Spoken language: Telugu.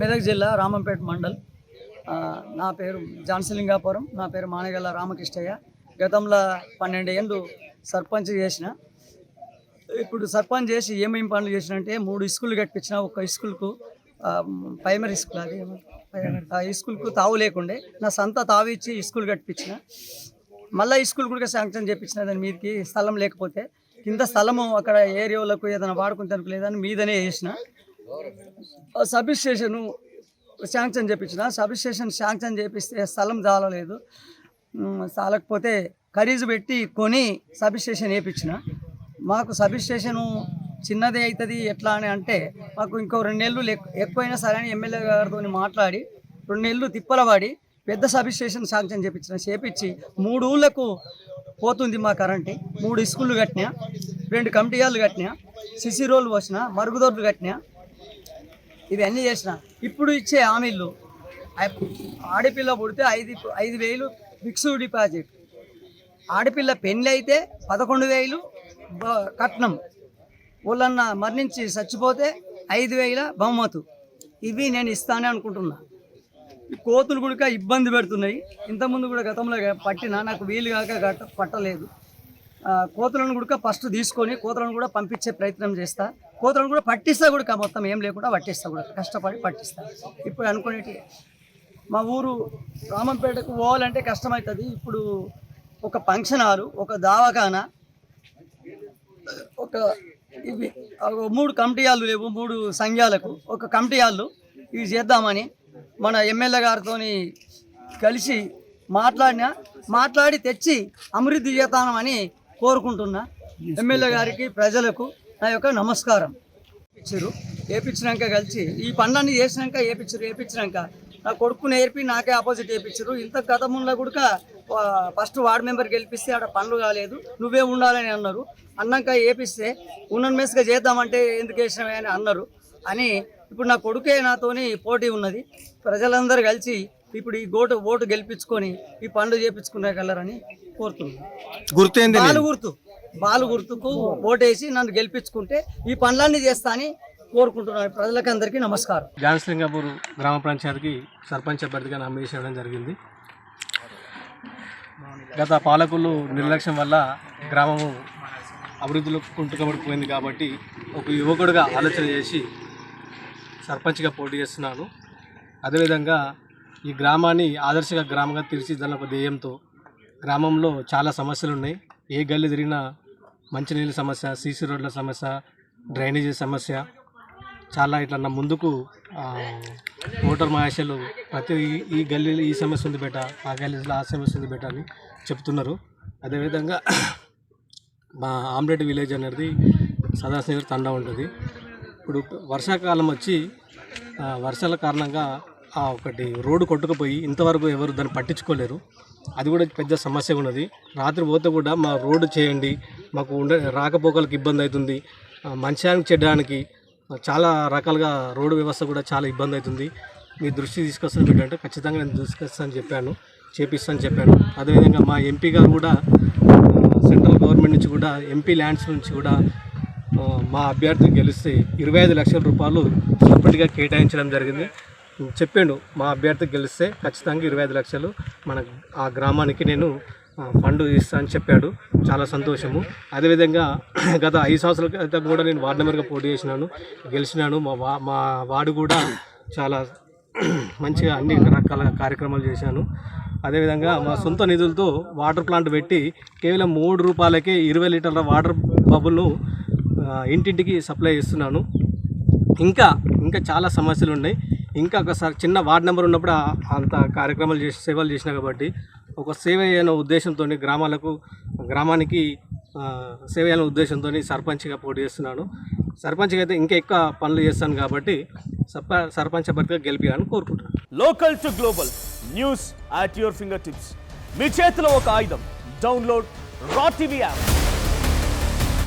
మెదక్ జిల్లా రామంపేట మండల్. నా పేరు జాన్సలింగాపురం నా పేరు మానగల్ల రామకృష్ణయ్య. గతంలో పన్నెండు ఏళ్ళు సర్పంచ్ చేసిన. ఇప్పుడు సర్పంచ్ చేసి ఏమేమి పనులు చేసినంటే మూడు స్కూల్ కట్టించిన. ఒక స్కూల్కు ప్రైమరీ స్కూల్ అది ఆ స్కూల్కు తావు లేకుండే. నా సొంత తావు ఇచ్చి స్కూల్ కట్టించిన. మళ్ళీ ఈ స్కూల్ కూడా శాంక్షన్ చేయించిన దాని మీదకి స్థలం లేకపోతే కింద స్థలము అక్కడ ఏరియాలకు ఏదైనా వాడుకుంటానికి లేదని మీదనే వేసిన. ఆ సబ్ శాంక్షన్ చేయించిన సబ్ స్టేషన్ శాంక్షన్ చేపిస్తే స్థలం చాలలేదు. చాలకపోతే ఖరీదు పెట్టి కొని సబ్ స్టేషన్ వేయించిన మాకు సబ్ స్టేషను చిన్నదే అవుతుంది ఎట్లా అని అంటే మాకు ఇంకో రెండు నెలలు ఎక్కువైనా సరే అని ఎమ్మెల్యే గారితో మాట్లాడి రెండు నెలలు తిప్పలవాడి పెద్ద సబ్ స్టేషన్ శాంక్షన్ చేపించిన చేపించి మూడు ఊళ్ళకు పోతుంది మా కరెంటు మూడు స్కూళ్ళు కట్టినా రెండు కమిటీ కట్టినా సిసి రోడ్లు పోసిన మరుగుదొడ్లు కట్టినా ఇవన్నీ చేసిన. ఇప్పుడు ఇచ్చే హామీలు ఆడపిల్ల పుడితే ఐదు ఐదు వేలు ఫిక్స్డ్ డిపాజిట్. ఆడపిల్ల పెళ్ళి అయితే పదకొండు వేలు కట్నం. వాళ్ళన్న మరణించి చచ్చిపోతే ఐదు వేల బహుమతు. ఇవి నేను ఇస్తానే అనుకుంటున్నాను కోతులు కూడా ఇబ్బంది పెడుతున్నాయి. ఇంతకుముందు కూడా గతంలో పట్టిన నాకు వీలు కాక పట్టలేదు. కోతులను కూడా ఫస్ట్ తీసుకొని కోతులను కూడా పంపించే ప్రయత్నం చేస్తా. కోతులను కూడా పట్టిస్తా కూడా మొత్తం ఏం లేకుండా పట్టిస్తా కూడా. కష్టపడి పట్టిస్తా. ఇప్పుడు అనుకునేటి మా ఊరు రామంపేటకు పోవాలంటే కష్టమవుతుంది. ఇప్పుడు ఒక ఫంక్షన్ హాలు ఒక దావఖానా ఒక ఇవి మూడు కమిటీ వాళ్ళు లేవు మూడు సంఘాలకు ఒక కమిటీ హాళ్ళు ఇవి చేద్దామని మన ఎమ్మెల్యే గారితో కలిసి మాట్లాడినా మాట్లాడి తెచ్చి అభివృద్ధి అని కోరుకుంటున్నా. ఎమ్మెల్యే గారికి ప్రజలకు నా యొక్క నమస్కారం. ఇచ్చారు వేపించినాక కలిసి ఈ పనులన్నీ చేసినాక వేపించారు వేపించినాక నా కొడుకు నేర్పి నాకే ఆపోజిట్ వేపించారు ఇంత గతంలో కూడా ఫస్ట్ వార్డ్ మెంబర్ గెలిపిస్తే ఆడ పనులు కాలేదు. నువ్వే ఉండాలని అన్నారు. అన్నాక వేపిస్తే ఉన్నన్ మెస్గా చేద్దామంటే ఎందుకు వేసినావే అని అన్నారు. అని ఇప్పుడు నా కొడుకే నాతోని పోటీ ఉన్నది. ప్రజలందరూ కలిసి ఇప్పుడు ఈ ఓటు ఓటు గెలిపించుకొని ఈ పనులు చేపించుకునే కలరని కోరుతున్నాను. గుర్తేంది బాలు గుర్తు బాలు గుర్తుకు ఓటేసి నన్ను గెలిపించుకుంటే ఈ పనులన్నీ చేస్తా అని కోరుకుంటున్నాను. ప్రజలకందరికీ నమస్కారం. జాన్సింగాపూర్ గ్రామ పంచాయతీకి సర్పంచ్ అభ్యర్థిగా నామినేషన్ చేయడం జరిగింది. గత పాలకులు నిర్లక్ష్యం వల్ల గ్రామము అభివృద్ధిలో కుంటుకబడిపోయింది కాబట్టి ఒక యువకుడిగా ఆలోచన చేసి సర్పంచ్గా పోటీ చేస్తున్నాను. అదేవిధంగా ఈ గ్రామాన్ని ఆదర్శక గ్రామంగా తీర్చిదిద్దాలన్న ఒక ధ్యేయంతో గ్రామంలో చాలా సమస్యలు ఉన్నాయి ఏ గల్లి తిరిగినా మంచినీళ్ళ సమస్య సీసీ రోడ్ల సమస్య డ్రైనేజీ సమస్య చాలా ఇట్లా నా ముందుకు ఆ, ఓటర్ ప్రతి ఈ- గల్లీలో ఈ సమస్య ఉంది బేట ఆ గల్లీలో ఆ సమస్య ఉంది బేట అని చెప్తున్నారు. అదేవిధంగా మా ఆమ్లెట్ విలేజ్ అనేది సదాశివ తండా ఉంటుంది. ఇప్పుడు వర్షాకాలం వచ్చి వర్షాల కారణంగా ఆ ఒకటి రోడ్డు కొట్టుకుపోయి ఇంతవరకు ఎవరు దాన్ని పట్టించుకోలేరు. అది కూడా పెద్ద సమస్య ఉన్నది. రాత్రి పోతే కూడా మా రోడ్డు చేయండి మాకు ఉండే రాకపోకలకు ఇబ్బంది అవుతుంది. మంచానికి చెడ్డానికి చాలా రకాలుగా రోడ్డు వ్యవస్థ కూడా చాలా ఇబ్బంది అవుతుంది. మీ దృష్టి తీసుకొస్తాను ఏంటంటే ఖచ్చితంగా నేను తీసుకొస్తాను చెప్పాను చేపిస్తానని చెప్పాను. అదేవిధంగా మా ఎంపీ గారు కూడా సెంట్రల్ గవర్నమెంట్ నుంచి కూడా ఎంపీ ల్యాండ్స్ నుంచి కూడా మా అభ్యర్థి గెలిస్తే ఇరవై ఐదు లక్షల రూపాయలు సపరేట్గా కేటాయించడం జరిగింది. చెప్పాడు మా అభ్యర్థి గెలిస్తే ఖచ్చితంగా ఇరవై ఐదు లక్షలు మన ఆ గ్రామానికి నేను ఫండ్ ఇస్తా అని చెప్పాడు. చాలా సంతోషము. అదేవిధంగా గత ఐదు సంవత్సరాల క్రితం కూడా నేను వార్డు మెంబర్గా పోటీ చేసినాను గెలిచినాను. మా వా మా వార్డు కూడా చాలా మంచిగా అన్ని రకాల కార్యక్రమాలు చేశాను. అదేవిధంగా మా సొంత నిధులతో వాటర్ ప్లాంట్ పెట్టి కేవలం మూడు రూపాయలకే ఇరవై లీటర్ల వాటర్ బబుల్ను ఇంటింటికి సప్లై చేస్తున్నాను. ఇంకా ఇంకా చాలా సమస్యలు ఉన్నాయి. ఇంకా ఒకసారి చిన్న వార్డ్ నెంబర్ ఉన్నప్పుడు అంత కార్యక్రమాలు చేసి సేవలు చేసిన కాబట్టి ఒక సేవ అయిన ఉద్దేశంతో గ్రామాలకు గ్రామానికి సేవ అయిన ఉద్దేశంతో సర్పంచ్గా పోటీ చేస్తున్నాను. సర్పంచ్గా అయితే ఇంకా ఎక్కువ పనులు చేస్తాను కాబట్టి సర్ప సర్పంచ్ అభ్యర్థిగా గెలిపించాలని కోరుకుంటున్నాను. Local to global news at your finger tips మీ చేతిలో ఒక ఆయుధం. Download R TV app